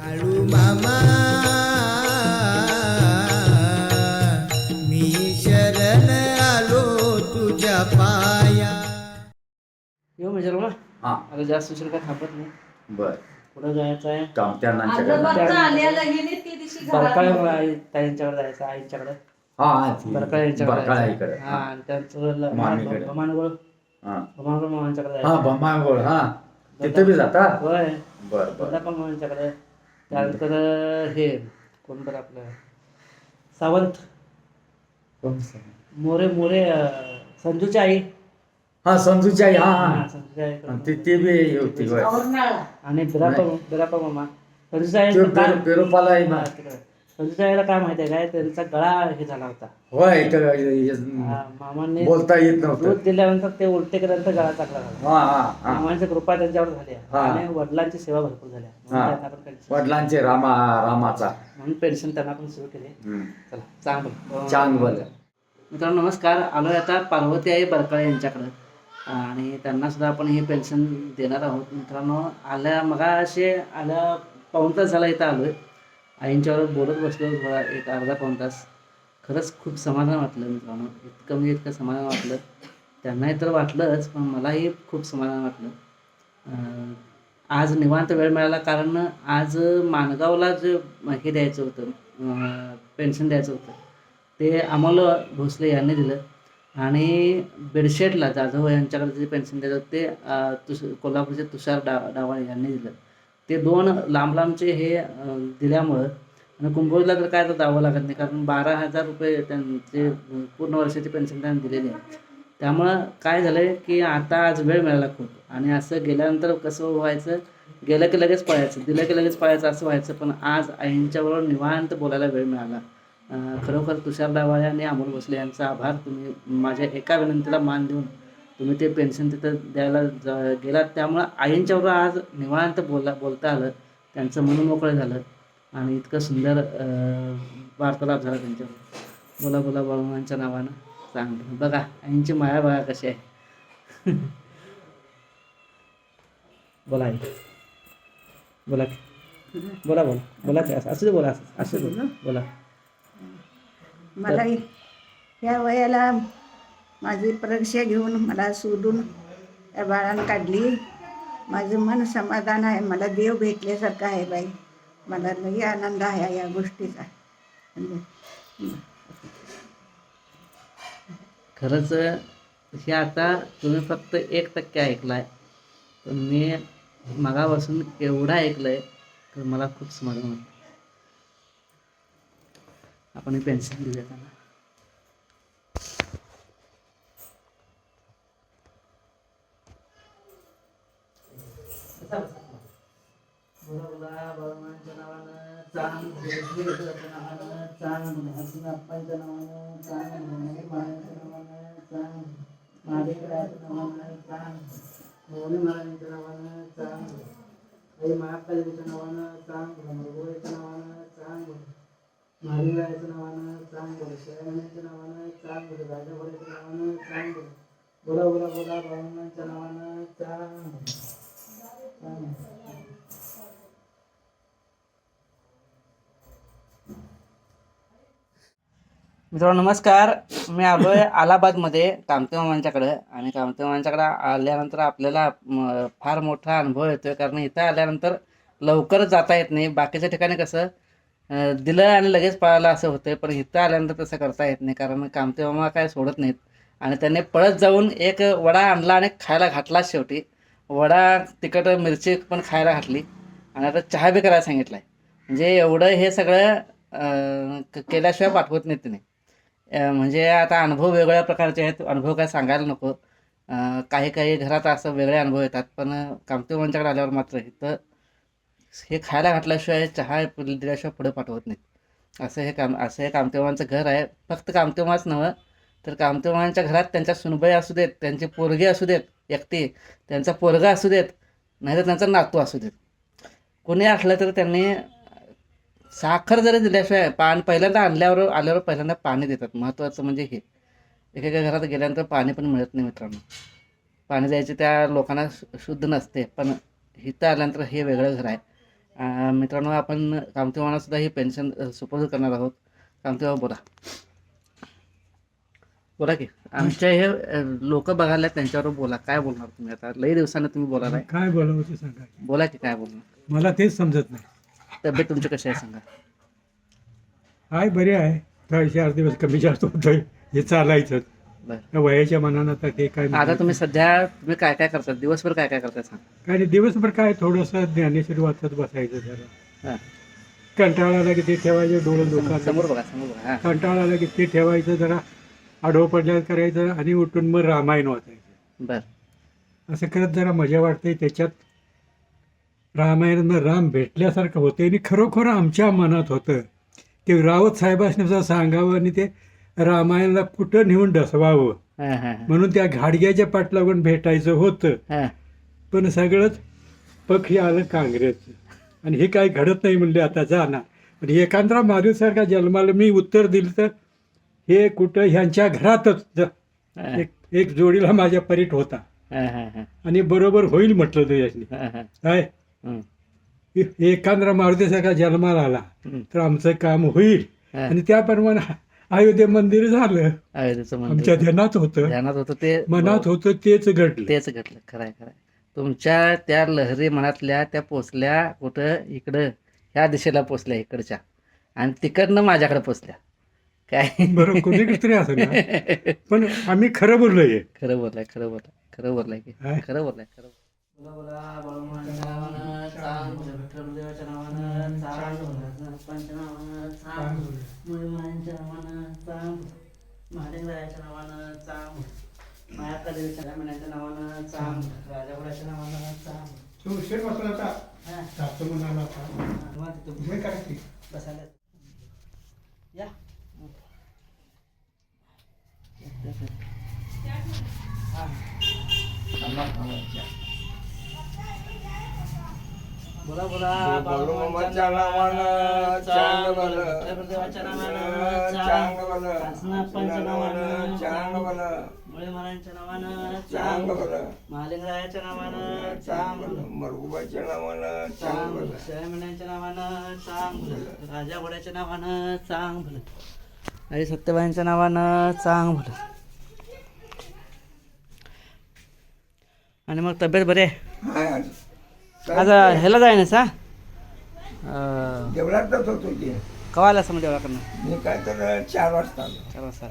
बाळू मामा. मी शरण आलो तुझ्या पाया. येऊ म्हणजे हा. आता जास्त उशीर काय थांबत नाही. बर. कुठं जायचं आहे? कामत्यांनाच्याकडे आजोबाचं आलेलं गेले ते दिवशी बरकाळे घरात. आई ताईंच्याकडे जायचं आईच्याकडे? हा बरकाळे यांच्याकडे बरकाळा जायचं. इकडे. हा आणि त्यांचं मामीकडे. भमानगोळ हा. भमानगोळ मामांच्याकडे हा जायचं. हा. तिथे बी जाता? होय. बर बर. पण मामांच्याकडे. त्यानंतर हे कोण बरं आपलं? सावंत. मोरे मोरे अं, संजूची आई. हा संजूची आई हा हा, हा संजूची आई. आणि ते ते बी होती होय. आणि बिरापा बिरापा मामा. संजूच्या आई ना. संजूच्या आईला काय माहिती आहे काय? त्यांचा गळा हे झाला होता. होय हा, मामांनी बोलता येत नव्हतं. दूध दिल्यानंतर ते उलटे केल्यानंतर गळा चाकला झाला हा हा हा. मामांची कृपा त्यांच्यावर झाली आहे. हा. आणि वडिलांची सेवा भरपूर झाल्या म्हणून हा. त्यांना पण पेन्शन वडिलांचे रामा रामाचा. म्हणून पेन्शन त्यांना पण सुरू केली. हम्म. चला चांगलं. चांगलं. मित्रांनो नमस्कार. आलोय आता पार्वती आई बरकाळे यांच्याकडं. आणि त्यांना सुद्धा आपण ही पेन्शन देणार आहोत. मित्रांनो आल्या मगा असे आल्या पाऊण तास झाला इथं आलोय. आईंच्यावर बोलत बसलो थोडा एक अर्धा पाऊण तास खरंच खूप समाधान वाटलं मित्रांनो. इतकं म्हणजे इतकं समाधान वाटलं. त्यांनाही तर वाटलंच पण मलाही खूप समाधान वाटलं. आज निवांत वेळ मिळाला कारण आज माणगावला जे हे द्यायचं होतं पेन्शन द्यायचं होतं ते अमोल भोसले यांनी दिलं. आणि बेडशेटला जाधव यांच्याकडे जे पेन्शन द्यायचं होतं ते तुष कोल्हापूरचे तुषार डा डावाळे यांनी दिलं. ते दोन लांब लांबचे हे दिल्यामुळं आणि कुंभोजला तर काय तर द्यावं लागत नाही. कारण बारा हजार रुपये त्यांचे पूर्ण वर्षाची पेन्शन त्यांना दिलेली आहे. त्यामुळं काय झालं आहे की आता आज वेळ मिळाला खूप. आणि असं गेल्यानंतर कसं व्हायचं गेलं की लगेच पळायचं दिलं की लगेच पळायचं असं व्हायचं. पण आज आईंच्याबरोबर निवांत बोलायला वेळ मिळाला. खरोखर तुषार डावाळे आणि अमोल भोसले यांचा आभार. तुम्ही माझ्या एका विनंतीला मान देऊन तुम्ही ते पेन्शन तिथं द्यायला ज- गेलात. त्यामुळं आईंच्यावर आज निवांत बोला बोलता आलं. त्यांचं मन मोकळं झालं. आणि इतकं सुंदर वार्तालाप झाला त्यांच्यावर. बोला बोला बाळूमांच्या नावानं. चांगलं. बघा आईंची माया बघा कशी आहे. बोला आई. बोला की. बोला बोला. बोला की असं असू बोला असं असू बोला. मला या वयाला माझी परीक्षा घेऊन मला शोधून या बाळानं काढली. माझं मन समाधान आहे. मला देव भेटल्यासारखं आहे बाई. मला लई आनंद आहे या गोष्टीचा. खरंच हे आता तुम्ही फक्त एक टक्के ऐकलाय. पण मी मगापासून एवढं ऐकलंय तर मला खूप समाधान वाटतं आपण पेन्शन देऊया त्यांना बोला बोला नावानं चांग भोसलेच्या नावानं चांग हसन अप्पांच्या नावानं चांग भोसले महाराजांच्या नावानं चांग महादेवरायाच्या नावानं चांग भोवले महाराजांच्या नावानं चांग आई महाकालीच्या नावानं चांग भोगोळ्याच्या नावानं चांग महादेवरायाच्या नावानं चांग बोल शिवाजीच्या नावानं चांग बोल राजाभोळ्याच्या नावानं चांग बोल बोला बोला बोला बाळमांच्या नावानं चांग चांग. मित्रांनो नमस्कार. मी आलोय अलाहाबादमध्ये कामते मामांच्याकडे. आणि कामते मामांच्याकडे आल्यानंतर आपल्याला फार मोठा अनुभव येतोय. कारण इथं आल्यानंतर लवकरच जाता येत नाही. बाकीच्या ठिकाणी कसं दिलं आणि लगेच पळालं असं होतंय. पण इथं आल्यानंतर तसं करता येत नाही. कारण कामते मामा काय सोडत नाहीत. आणि त्यांनी पळत जाऊन एक वडा आणला आणि खायला घातला शेवटी. वडा तिखट मिरची पण खायला घातली. आणि आता चहा बी करायला सांगितला आहे म्हणजे एवढं हे सगळं क- केल्याशिवाय पाठवत नाहीत तिने. म्हणजे आता अनुभव वेगवेगळ्या प्रकारचे आहेत. अनुभव काय सांगायला नको. काही काही घरात असं वेगळे अनुभव येतात. पण कामतेवांच्याकडे आल्यावर मात्र इथं हे खायला घातल्याशिवाय चहा दिल्याशिवाय पुढे पाठवत नाहीत. असं हे काम असं हे कामतेवांचं घर आहे. फक्त कामतेवाच नव्हं तर कामतेवांच्या घरात त्यांच्या सुनबाई असू देत त्यांचे पोरगे असू देत एकटे. त्यांचा पोरगा असू देत नाहीतर त्यांचा नातू असू देत. कोणी असलं तर त्यांनी साखर जरी दिल्याशिवाय पान पहिल्यांदा आणल्यावर आल्यावर पहिल्यांदा पाणी देतात. महत्त्वाचं म्हणजे हे. एकेका घरात गेल्यानंतर पाणी पण मिळत नाही मित्रांनो. पाणी द्यायचे त्या लोकांना शु- शुद्ध नसते पण इथं आल्यानंतर हे वेगळं घर आहे. मित्रांनो आपण कामतेवानासुद्धा ही पेन्शन सुपूर्द करणार आहोत. कामतेवा बोला. बोला की. आमच्या हे लोक बघायला त्यांच्यावर बोला. काय बोलणार तुम्ही आता? लई दिवसानं तुम्ही बोलायला काय बोलावं ते सांगा. बोला की काय बोलणार? मला तेच समजत नाही. तब्येत तुमची कशी आहे सांगा. हाय बरे आहे. तर चार दिवस कमी जास्त होतोय. हे चालायचं बरं. त्या वयाच्या मनानं आता ते काय आता तुम्ही सध्या तुम्ही काय काय करता? दिवसभर काय काय करता सांग. काय नाही, दिवसभर काय थोडंसं ज्ञानेश्वरी वाचत बसायचं जरा. हां. कंटाळा आला की ते ठेवायचं डोळं समोर दुखा बघा समोर बघा. हां. कंटाळा आला की ते ठेवायचं जरा. आडवं पडल्यावर करायचं आणि उठून मग रामायण वाचायचं. बरं. असं करत जरा मजा वाटते. त्याच्यात रामायणात राम भेटल्यासारखं होते आणि खरोखर आमच्या मनात होतं ते रावत साहेबांनी सांगावं आणि ते रामायणाला कुठं नेऊन डसवावं म्हणून त्या घाडग्याच्या पाठलागून भेटायचं होतं. पण सगळंच पक्ष आलं काँग्रेसचं आणि हे काही घडत नाही म्हणले आता जाणार पण एकांद्रा माधुसारखा जन्माला मी उत्तर दिलं तर हे कुठं ह्यांच्या घरातच. हां. एक एक जोडीला माझ्या परीट होता. हां हां हां. आणि बरोबर होईल म्हटलं तो याची हां हां. काय? हं. एकांद्रा मारुतीसारखा जन्माला आला हं. तर आमचं काम होईल. हां. आणि त्याप्रमाणे अयोध्ये मंदिर झालं. आमच्या ध्यानात होतं. ध्यानात होतं ते मनात होतं तेच घडलं. तेच घडलं खरंय खरंय. तुमच्या त्या लहरी मनातल्या त्या पोचल्या कुठं? इकडं ह्या दिशेला पोचल्या इकडच्या. आणि तिकडनं माझ्याकडे पोचल्या. काय? बरं कोणीकडे तरी असं ना. पण आम्ही खरं बोललोय खरं बोललाय खरं बोललाय खरं बोललाय की? खरं बोललाय खरं महादेवरायाच्या नावानं चांग नावानं चांग भलं, राजापुराच्या नावानं चांग. उशीर बसला होता म्हणाला? बसायला. या हा. बोला बोला बाळूमामाच्या नावानं चांग विठ्ठलदेवाच्या नावानं चांग चांग भलं, हसनाप्पांच्या नावानं चांग भलं, मुळे महाराजांच्या नावानं चांग चांग भलं, महालिंगरायाच्या नावानं चांग चांग भलं, मरगुबाच्या नावानं चांग चांग भलं. शहमिण्याच्या नावानं चांग भलं राजा घोड्याच्या नावानं चांग भलं आई सत्यबाईंच्या नावानं चांग भलं आणि मग तब्येत बरे आहे? आज ह्याला जाय ना देवळातच होतो की. कवा आला असं देवळाकडनं? मी काय तर चार वाजता चार वाजता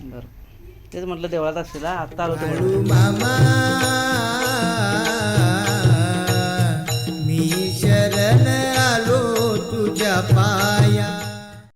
बरं. तेच म्हटलं देवळात असेल आत्ता आलो तो मामा मी शरण आलो तुझ्या पा